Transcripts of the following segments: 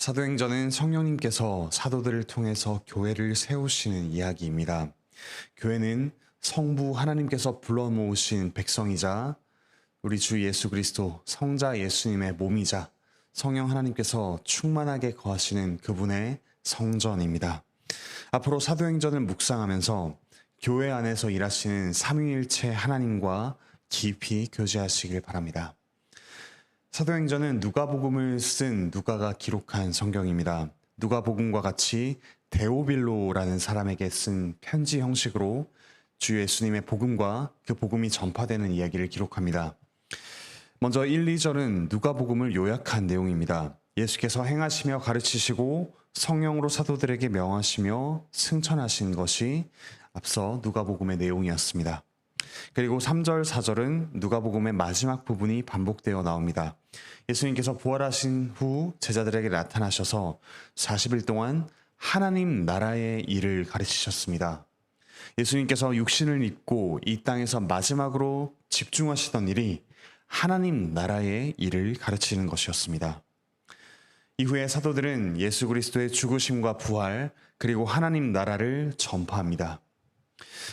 사도행전은 성령님께서 사도들을 통해서 교회를 세우시는 이야기입니다. 교회는 성부 하나님께서 불러 모으신 백성이자 우리 주 예수 그리스도 성자 예수님의 몸이자 성령 하나님께서 충만하게 거하시는 그분의 성전입니다. 앞으로 사도행전을 묵상하면서 교회 안에서 일하시는 삼위일체 하나님과 깊이 교제하시길 바랍니다. 사도행전은 누가복음을 쓴 누가가 기록한 성경입니다. 누가복음과 같이 데오빌로라는 사람에게 쓴 편지 형식으로 주 예수님의 복음과 그 복음이 전파되는 이야기를 기록합니다. 먼저 1, 2절은 누가복음을 요약한 내용입니다. 예수께서 행하시며 가르치시고 성령으로 사도들에게 명하시며 승천하신 것이 앞서 누가복음의 내용이었습니다. 그리고 3절, 4절은 누가복음의 마지막 부분이 반복되어 나옵니다. 예수님께서 부활하신 후 제자들에게 나타나셔서 40일 동안 하나님 나라의 일을 가르치셨습니다. 예수님께서 육신을 입고 이 땅에서 마지막으로 집중하시던 일이 하나님 나라의 일을 가르치는 것이었습니다. 이후에 사도들은 예수 그리스도의 죽으심과 부활, 그리고 하나님 나라를 전파합니다.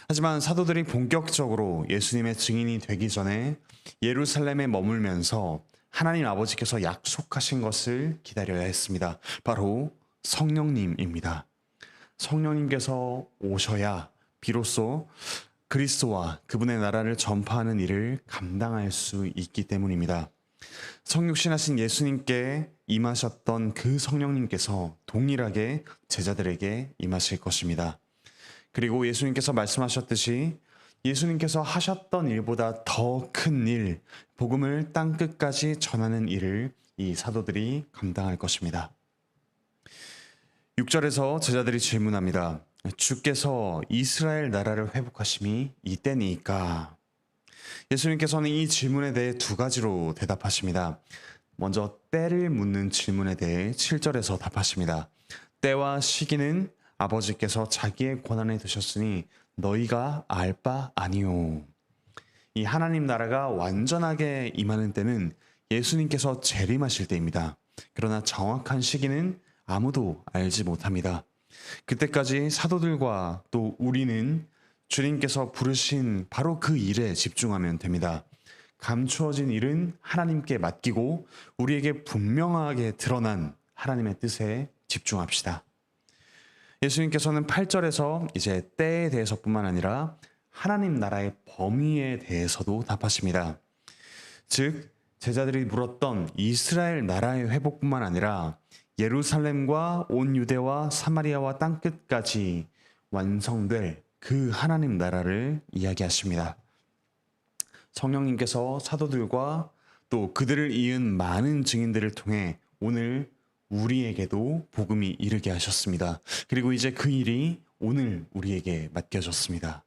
하지만 사도들이 본격적으로 예수님의 증인이 되기 전에 예루살렘에 머물면서 하나님 아버지께서 약속하신 것을 기다려야 했습니다. 바로 성령님입니다. 성령님께서 오셔야 비로소 그리스도와 그분의 나라를 전파하는 일을 감당할 수 있기 때문입니다. 성육신하신 예수님께 임하셨던 그 성령님께서 동일하게 제자들에게 임하실 것입니다. 그리고 예수님께서 말씀하셨듯이 예수님께서 하셨던 일보다 더 큰 일, 복음을 땅 끝까지 전하는 일을 이 사도들이 감당할 것입니다. 6절에서 제자들이 질문합니다. 주께서 이스라엘 나라를 회복하심이 이때니까. 예수님께서는 이 질문에 대해 두 가지로 대답하십니다. 먼저 때를 묻는 질문에 대해 7절에서 답하십니다. 때와 시기는 아버지께서 자기의 권한에 두셨으니 너희가 알 바 아니오. 이 하나님 나라가 완전하게 임하는 때는 예수님께서 재림하실 때입니다. 그러나 정확한 시기는 아무도 알지 못합니다. 그때까지 사도들과 또 우리는 주님께서 부르신 바로 그 일에 집중하면 됩니다. 감추어진 일은 하나님께 맡기고 우리에게 분명하게 드러난 하나님의 뜻에 집중합시다. 예수님께서는 8절에서 이제 때에 대해서뿐만 아니라 하나님 나라의 범위에 대해서도 답하십니다. 즉, 제자들이 물었던 이스라엘 나라의 회복뿐만 아니라 예루살렘과 온 유대와 사마리아와 땅 끝까지 완성될 그 하나님 나라를 이야기하십니다. 성령님께서 사도들과 또 그들을 이은 많은 증인들을 통해 오늘 우리에게도 복음이 이르게 하셨습니다. 그리고 이제 그 일이 오늘 우리에게 맡겨졌습니다.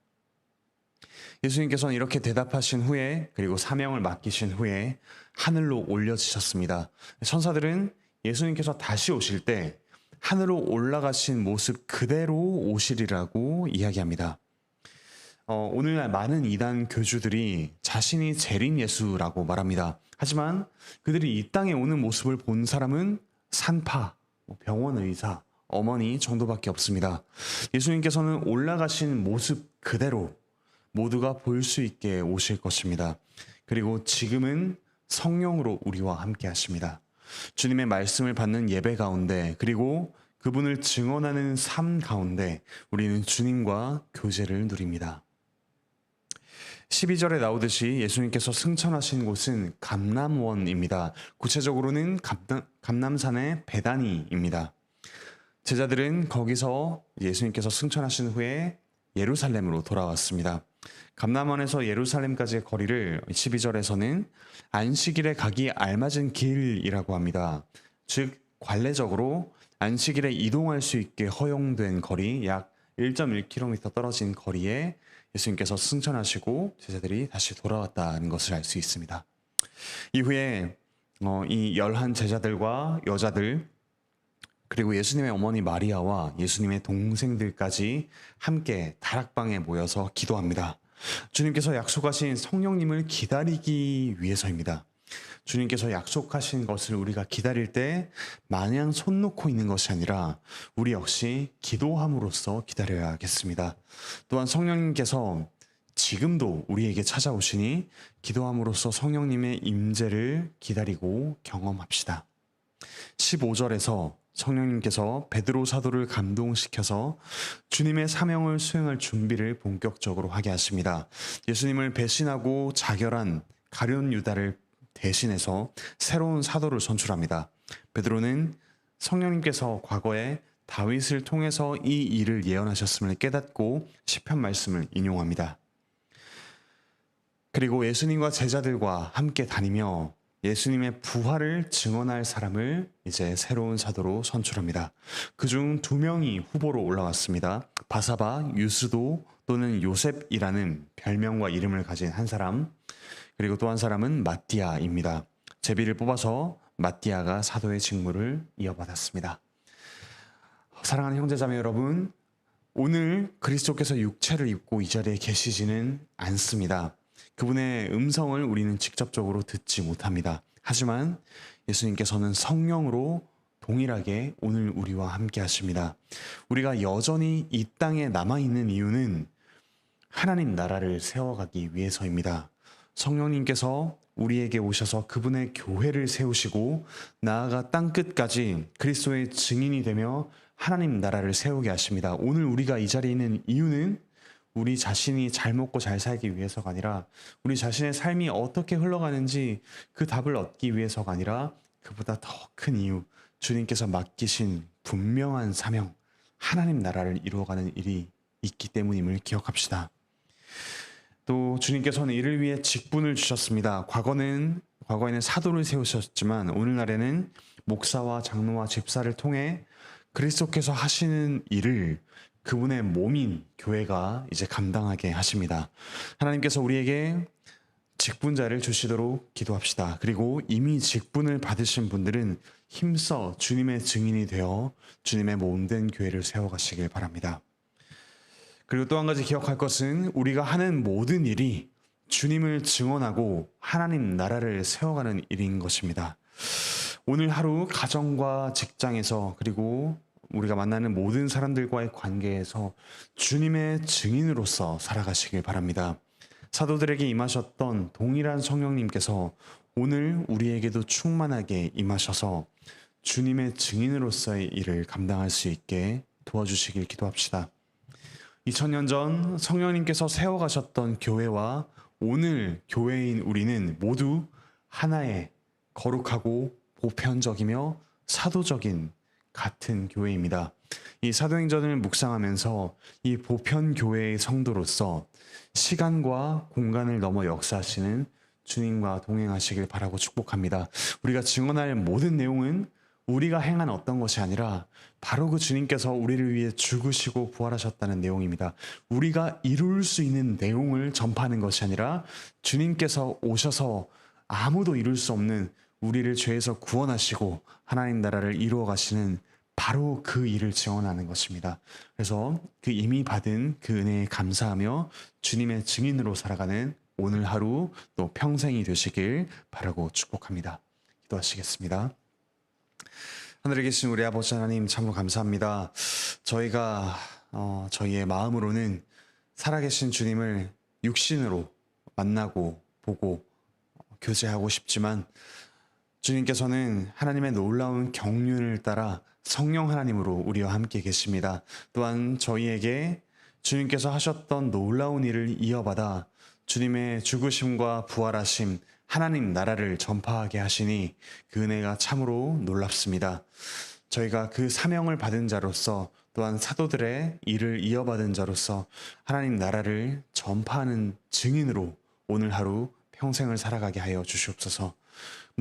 예수님께서는 이렇게 대답하신 후에 그리고 사명을 맡기신 후에 하늘로 올려지셨습니다. 천사들은 예수님께서 다시 오실 때 하늘로 올라가신 모습 그대로 오시리라고 이야기합니다. 어, 오늘날 많은 이단 교주들이 자신이 재림 예수라고 말합니다. 하지만 그들이 이 땅에 오는 모습을 본 사람은 산파, 뭐 병원 의사, 어머니 정도밖에 없습니다. 예수님께서는 올라가신 모습 그대로 모두가 볼 수 있게 오실 것입니다. 그리고 지금은 성령으로 우리와 함께 하십니다. 주님의 말씀을 받는 예배 가운데 그리고 그분을 증언하는 삶 가운데 우리는 주님과 교제를 누립니다. 12절에 나오듯이 예수님께서 승천하신 곳은 감남원입니다. 구체적으로는 감남, 산의 베다니입니다. 제자들은 거기서 예수님께서 승천하신 후에 예루살렘으로 돌아왔습니다. 감남원에서 예루살렘까지의 거리를 12절에서는 안식일에 가기 알맞은 길이라고 합니다. 즉 관례적으로 안식일에 이동할 수 있게 허용된 거리 약 1.1km 떨어진 거리에 예수님께서 승천하시고 제자들이 다시 돌아왔다는 것을 알 수 있습니다. 이후에 어, 이 열한 제자들과 여자들 그리고 예수님의 어머니 마리아와 예수님의 동생들까지 함께 다락방에 모여서 기도합니다. 주님께서 약속하신 성령님을 기다리기 위해서입니다. 주님께서 약속하신 것을 우리가 기다릴 때 마냥 손 놓고 있는 것이 아니라 우리 역시 기도함으로써 기다려야겠습니다. 또한 성령님께서 지금도 우리에게 찾아오시니 기도함으로써 성령님의 임재를 기다리고 경험합시다. 15절에서 성령님께서 베드로 사도를 감동시켜서 주님의 사명을 수행할 준비를 본격적으로 하게 하십니다. 예수님을 배신하고 자결한 가룟 유다를 대신해서 새로운 사도를 선출합니다. 베드로는 성령님께서 과거에 다윗을 통해서 이 일을 예언하셨음을 깨닫고 시편 말씀을 인용합니다. 그리고 예수님과 제자들과 함께 다니며 예수님의 부활을 증언할 사람을 이제 새로운 사도로 선출합니다. 그중 두 명이 후보로 올라왔습니다. 바사바, 유스도 또는 요셉이라는 별명과 이름을 가진 한 사람, 그리고 또 한 사람은 마띠아입니다. 제비를 뽑아서 마띠아가 사도의 직무를 이어받았습니다. 사랑하는 형제자매 여러분, 오늘 그리스도께서 육체를 입고 이 자리에 계시지는 않습니다. 그분의 음성을 우리는 직접적으로 듣지 못합니다. 하지만 예수님께서는 성령으로 동일하게 오늘 우리와 함께 하십니다. 우리가 여전히 이 땅에 남아있는 이유는 하나님 나라를 세워가기 위해서입니다. 성령님께서 우리에게 오셔서 그분의 교회를 세우시고 나아가 땅 끝까지 그리스도의 증인이 되며 하나님 나라를 세우게 하십니다. 오늘 우리가 이 자리에 있는 이유는 우리 자신이 잘 먹고 잘 살기 위해서가 아니라 우리 자신의 삶이 어떻게 흘러가는지 그 답을 얻기 위해서가 아니라 그보다 더 큰 이유 주님께서 맡기신 분명한 사명 하나님 나라를 이루어가는 일이 있기 때문임을 기억합시다. 또 주님께서는 이를 위해 직분을 주셨습니다. 과거는 과거에는 사도를 세우셨지만 오늘날에는 목사와 장로와 집사를 통해 그리스도께서 하시는 일을 그분의 몸인 교회가 이제 감당하게 하십니다. 하나님께서 우리에게 직분자를 주시도록 기도합시다. 그리고 이미 직분을 받으신 분들은 힘써 주님의 증인이 되어 주님의 몸된 교회를 세워가시길 바랍니다. 그리고 또 한 가지 기억할 것은 우리가 하는 모든 일이 주님을 증언하고 하나님 나라를 세워가는 일인 것입니다. 오늘 하루 가정과 직장에서 그리고 우리가 만나는 모든 사람들과의 관계에서 주님의 증인으로서 살아가시길 바랍니다. 사도들에게 임하셨던 동일한 성령님께서 오늘 우리에게도 충만하게 임하셔서 주님의 증인으로서의 일을 감당할 수 있게 도와주시길 기도합시다. 2000년 전 성령님께서 세워가셨던 교회와 오늘 교회인 우리는 모두 하나의 거룩하고 보편적이며 사도적인 같은 교회입니다. 이 사도행전을 묵상하면서 이 보편 교회의 성도로서 시간과 공간을 넘어 역사하시는 주님과 동행하시길 바라고 축복합니다. 우리가 증언할 모든 내용은 우리가 행한 어떤 것이 아니라 바로 그 주님께서 우리를 위해 죽으시고 부활하셨다는 내용입니다. 우리가 이룰 수 있는 내용을 전파하는 것이 아니라 주님께서 오셔서 아무도 이룰 수 없는 우리를 죄에서 구원하시고 하나님 나라를 이루어 가시는 바로 그 일을 지원하는 것입니다. 그래서 그 이미 받은 그 은혜에 감사하며 주님의 증인으로 살아가는 오늘 하루 또 평생이 되시길 바라고 축복합니다. 기도하시겠습니다. 하늘에 계신 우리 아버지 하나님 참으로 감사합니다. 저희가 어, 저희의 마음으로는 살아계신 주님을 육신으로 만나고 보고 어, 교제하고 싶지만 주님께서는 하나님의 놀라운 경륜을 따라 성령 하나님으로 우리와 함께 계십니다. 또한 저희에게 주님께서 하셨던 놀라운 일을 이어받아 주님의 죽으심과 부활하심, 하나님 나라를 전파하게 하시니 그 은혜가 참으로 놀랍습니다. 저희가 그 사명을 받은 자로서 또한 사도들의 일을 이어받은 자로서 하나님 나라를 전파하는 증인으로 오늘 하루 평생을 살아가게 하여 주시옵소서.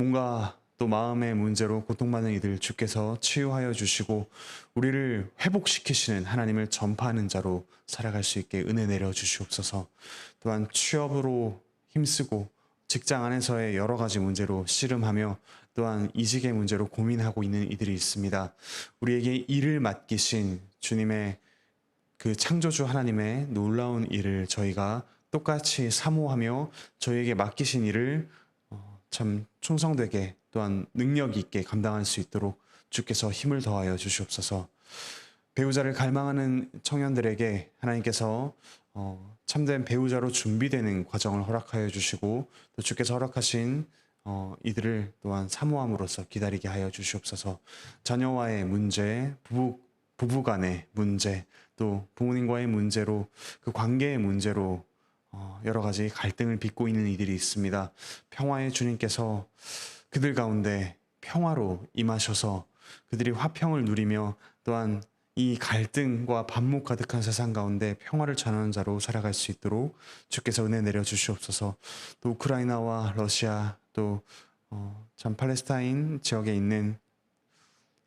뭔가 또 마음의 문제로 고통받는 이들 주께서 치유하여 주시고 우리를 회복시키시는 하나님을 전파하는 자로 살아갈 수 있게 은혜 내려 주시옵소서. 또한 취업으로 힘쓰고 직장 안에서의 여러 가지 문제로 씨름하며 또한 이직의 문제로 고민하고 있는 이들이 있습니다. 우리에게 일을 맡기신 주님의 그 창조주 하나님의 놀라운 일을 저희가 똑같이 사모하며 저희에게 맡기신 일을 어, 참 충성되게 또한 능력 있게 감당할 수 있도록 주께서 힘을 더하여 주시옵소서. 배우자를 갈망하는 청년들에게 하나님께서 어, 참된 배우자로 준비되는 과정을 허락하여 주시고 또 주께서 허락하신 어, 이들을 또한 사모함으로써 기다리게 하여 주시옵소서. 자녀와의 문제, 부부 부부 간의 문제, 또 부모님과의 문제로 그 관계의 문제로 어, 여러 가지 갈등을 빚고 있는 이들이 있습니다. 평화의 주님께서 그들 가운데 평화로 임하셔서 그들이 화평을 누리며 또한 이 갈등과 반목 가득한 세상 가운데 평화를 전하는 자로 살아갈 수 있도록 주께서 은혜 내려 주시옵소서. 또 우크라이나와 러시아 또 어, 참 팔레스타인 지역에 있는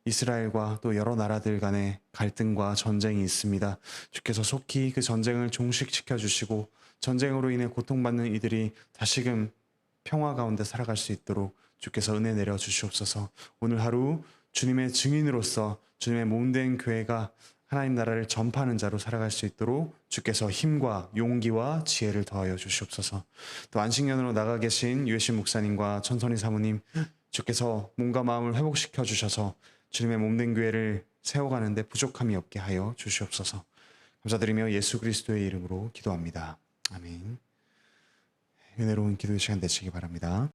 이스라엘과 또 여러 나라들 간의 갈등과 전쟁이 있습니다. 주께서 속히 그 전쟁을 종식시켜 주시고 전쟁으로 인해 고통받는 이들이 다시금 평화 가운데 살아갈 수 있도록 주께서 은혜 내려 주시옵소서. 오늘 하루 주님의 증인으로서 주님의 몸된 교회가 하나님 나라를 전파하는 자로 살아갈 수 있도록 주께서 힘과 용기와 지혜를 더하여 주시옵소서. 또 안식년으로 나가 계신 유해신 목사님과 천선희 사모님 주께서 몸과 마음을 회복시켜 주셔서 주님의 몸된 교회를 세워가는데 부족함이 없게 하여 주시옵소서. 감사드리며 예수 그리스도의 이름으로 기도합니다. 아멘. 은혜로운 기도의 시간 되시기 바랍니다.